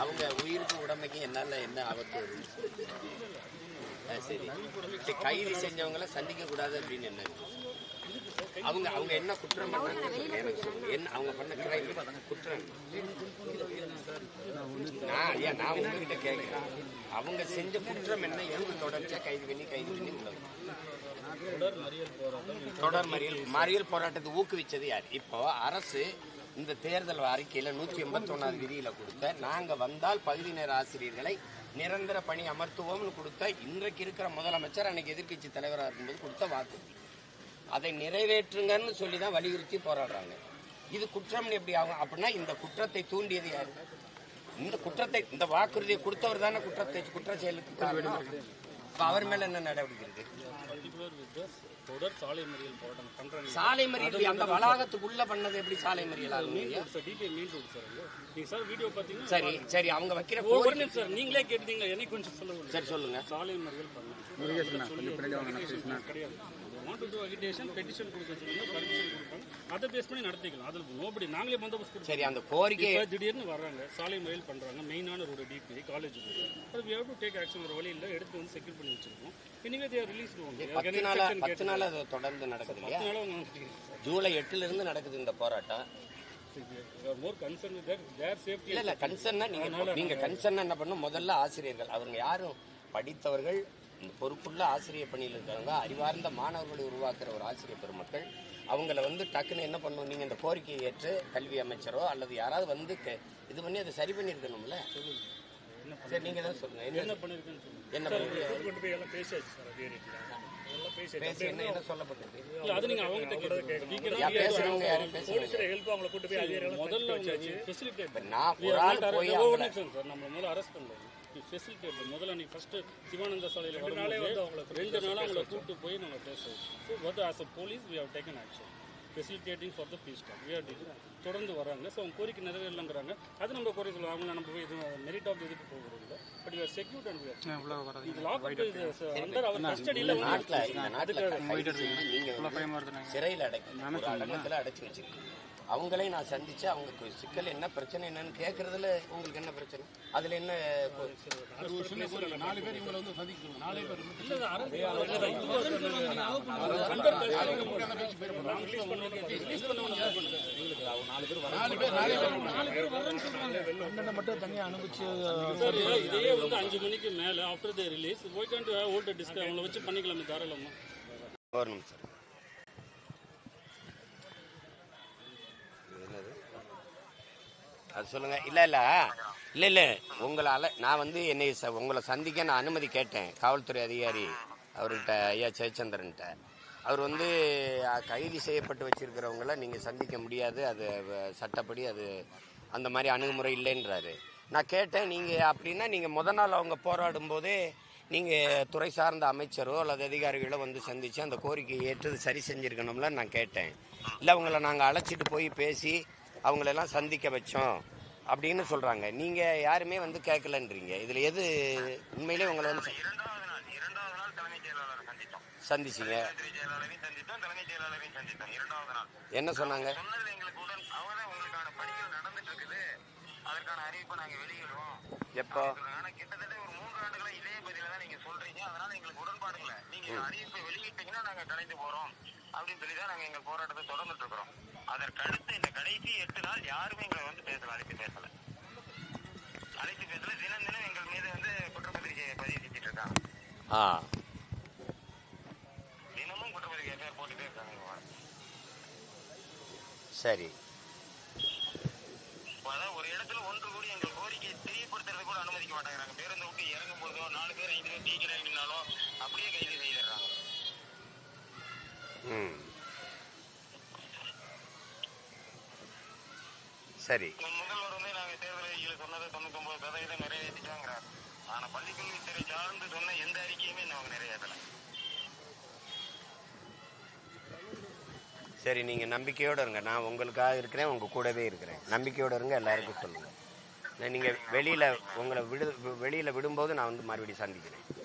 அவங்க உயிருக்கு உடமைக்கு என்னால என்ன ஆபத்து சரி. கைது செஞ்சவங்கள சந்திக்க கூடாது அப்படின்னு என்ன? அவங்க அவங்க என்ன குற்றம் பண்ணாங்கன்னு என்ன அவங்க பண்ண கிரைம் குற்றம். நான் ஐயா நான் உங்ககிட்ட கேட்கிறேன். அவங்க செஞ்ச குற்றம் என்ன? எதுக்கு தொடர்ச்சியா கைது பண்ணி கைது பண்ணி உள்ள தொடர் மறியல் மறியல் போராட்டத்தை ஊக்குவிச்சது யார்? இப்போ அரசு இந்த தேர்தல் அறிக்கையில நூத்தி எண்பத்தி விதியில் விதியில கொடுத்த நாங்க வந்தால் பகுதி நேர ஆசிரியர்களை நிரந்தர பணி அமர்த்துவோம்னு கொடுத்த இன்றைக்கு இருக்கிற முதலமைச்சர் அன்னைக்கு எதிர்க்கட்சி தலைவராக இருக்கும்போது கொடுத்த வாக்குறுதி அதை நிறைவேற்றுங்கன்னு சொல்லி தான் வலியுறுத்தி போராடுறாங்க. இது குற்றம்னு எப்படி ஆகும்? அப்படின்னா இந்த குற்றத்தை தூண்டியது யாரு? இந்த குற்றத்தை இந்த வாக்குறுதியை கொடுத்தவர் தானே குற்றத்தை குற்ற செயலுக்கு அவர் மேல என்ன நடவடிக்கை இருக்கு? தொடர் சாலை மறியல் போராட்டம் பண்றாங்க சாலை மறியல் அந்த வளாகத்துக்குள்ள பண்ணது எப்படி சாலை மறியல் ஆகும் sir DPI main road sir. நீங்க சார் வீடியோ பாத்தீங்கன்னா சரி சரி அவங்க வைக்கிற ஒரு நிமிஷம் சார் நீங்களே கேட்டீங்க எனக்கு கொஞ்சம் சொல்ல முடியும் சரி சொல்லுங்க. சாலை மறியல் பண்ணலாம். கிடையாது. Want to do agitation petition கொடுக்க சொல்லுங்க பர்மிஷன் கொடுப்பாங்க அதை பேஸ் பண்ணி நடத்திக்கலாம். அதில் நோபடி நாங்களே பந்தோபஸ்து கொடுப்போம் சரி அந்த கோரிக்கை திடீர்னு வர்றாங்க. சாலை மறியல் பண்றாங்க. மெயினான ரோடு டிபிஐ காலேஜ் அது we have to take action ஒரு வழி இல்லை. எடுத்து வந்து செக்யூர் பண்ணி வச்சிருக்கோம். எனிவே தேர் ரிலீஸ் பத்து நாளா பத்து நாள் அது தொடர்ந்து நடக்குது இல்லையா? ஜூலை எட்டுல இருந்து நடக்குது இந்த போராட்டம். இல்ல கன்சர்னா நீங்க நீங்க கன்சர்ன் என்ன பண்ணும் முதல்ல ஆசிரியர்கள். அவங்க யாரும் படித்தவர்கள் இந்த பொறுப்புள்ள ஆசிரியர் பணியில் இருக்கிறவங்க அறிவார்ந்த மாணவர்களை உருவாக்குற ஒரு ஆசிரியர் பெருமக்கள் அவங்கள வந்து டக்குன்னு என்ன பண்ணும்? நீங்க இந்த கோரிக்கையை ஏற்று கல்வி அமைச்சரோ அல்லது யாராவது வந்து இது பண்ணி அதை சரி பண்ணியிருக்கணும்ல? சரி நீங்க தான் சொல்லுங்க. என்ன என்ன பண்ணிருக்குன்னு சொல்லுங்க. என்ன பண்ணிருக்கீங்க? கொண்டு போய் எல்லாம் பேசியாச்சு சார் அதே ரேட்டில். எல்லாம் பேசியாச்சு. பேசி என்ன என்ன சொல்லப்பட்டது இல்ல, அது நீங்க அவங்க கிட்ட பேசுறவங்க யாரும் ஹெல்ப் அவங்கள கூட்டு போய் அதே முதல்ல ஃபெசிலிட்டேட் இப்ப நான் ஒரு ஆள் போய் அவங்கள சார் நம்ம முதல்ல அரெஸ்ட் பண்ணல ஃபெசிலிட்டேட் முதல்ல நீ ஃபர்ஸ்ட் சிவானந்த சாலையில் ரெண்டு நாளா அவங்கள கூட்டு போய் நம்ம பேசுவோம் so but as a police we have taken action facilitating for the peace talk we are தொடர்ந்து வராங்க ஸோ அவங்க கோரிக்கை நிறைவேறலங்கிறாங்க. அது நம்ம குறை சொல்லுவோம். அவங்க நம்ம போய் இது மெரிட் ஆஃப் இதுக்கு போகிறது இல்லை. But you are secured and இது லாக் அண்டர் அவர் கஸ்டடியில் நாட்டுல வந்து சிறையில் அடைக்கி அடைச்சு வச்சிருக்கீங்க. அவங்களே நான் சந்திச்சு அவங்க சிக்கல் என்ன பிரச்சனை என்னன்னு கேட்கறதுல உங்களுக்கு என்ன பிரச்சனை? அதுல என்ன கொ- இதே வந்து அஞ்சு மணிக்கு மேலே after the release why old disc அவங்கள வச்சு தாராளமா அது சொல்லுங்க இல்ல இல்ல இல்ல இல்ல உங்களை நான் வந்து என்னை ச- உங்களை சந்திக்க நான் அனுமதி கேட்டேன் காவல்துறை அதிகாரி அவர்கிட்ட ஐயா ஜெயச்சந்திரன்ட்ட அவர் வந்து கைது செய்யப்பட்டு வச்சிருக்கிறவங்கள நீங்கள் சந்திக்க முடியாது. அது வ- சட்டப்படி அது அந்த மாதிரி அணுகுமுறை இல்லைன்றாரு. நான் கேட்டேன் நீங்கள் அப்படின்னா நீங்கள் முத நாள் அவங்க போராடும் போதே நீங்கள் துறை சார்ந்த அமைச்சரோ அல்லது அதிகாரிகளோ வந்து சந்தித்து அந்த கோரிக்கையை ஏற்றது சரி செஞ்சுருக்கணும்ல நான் கேட்டேன். இல்லை அவங்கள நாங்கள் அழைச்சிட்டு போய் பேசி அவங்களெல்லாம் சந்திக்க வச்சோம் அப்படின்னு சொல்கிறாங்க நீங்கள் யாருமே வந்து கேட்கலன்றீங்க இதில் எது உண்மையிலே உங்களை வந்து இரண்டாவது நாள் தலைமைச் செயலாளரை சந்தித்தோம். சந்திச்சீங்க. செயலாளரையும் சந்தித்தோம் தலைமைச் செயலாளரையும் சந்தித்தோம். இரண்டாவது நாள். என்ன சொன்னாங்க? சொன்னதுல எங்களுக்கு உடன் அவங்க உங்களுக்கான பணிகள் நடந்துட்டு இருக்குது அதற்கான அறிவிப்பை நாங்க வெளியிடுவோம் எப்போ? ஆனா கிட்டத்தட்ட ஒரு மூன்று ஆண்டுகளா இதே பதில தான் நீங்க சொல்றீங்க. அதனால எங்களுக்கு உடன்பாடு இல்ல நீங்க அறிவிப்பை வெளியிட்டீங்கன்னா நாங்க கலைந்து போறோம். அப்படின்னு சொல்லி தான் நாங்க எங்க போராட்டத்தை தொடர்ந்துட்டு இருக்கிறோம் அதற்கடுத்து இந்த கடைசி எட்டு நாள் யாருமே எங்களை வந்து பேசல அழைத்து பேசல. அழைத்து பேசல. தினம் தினம் எங்கள் மீது வந்து குற்றப்பத்திரிகையை பதிவு செஞ்சுட்டு இருக்காங்க. சரி. ஒரு இடத்துல ஒன்று கூடி எங்கள் கோரிக்கையை தெரியப்படுத்துறது கூட அனுமதிக்க மாட்டேங்கிறாங்க. பேருந்து விட்டு இறங்கும் போதோ நாலு பேர் ஐந்து பேர் டீக்கர் இறங்கினாலோ அப்படியே கைது செய்திடுறாங்க. சரி. முதல்வர் வந்து நாங்க தேர்தல் சொன்னதை தொண்ணூத்தொன்பது சதவீதம் நிறைவேற்றிட்டாங்கிறார். ஆனா பள்ளிக்கல்வித்துறை சார்ந்து சொன்ன எந்த அறிக்கையுமே அவங்க நிறைவேற்றல. சரி நீங்க நம்பிக்கையோட இருங்க. நான் உங்களுக்காக இருக்கிறேன் உங்க கூடவே இருக்கிறேன். நம்பிக்கையோட இருங்க எல்லாருக்கும் சொல்லுங்க. நான் நீங்க வெளியில உங்களை விடு வெளியில விடும்போது நான் வந்து மறுபடியும் சந்திக்கிறேன்.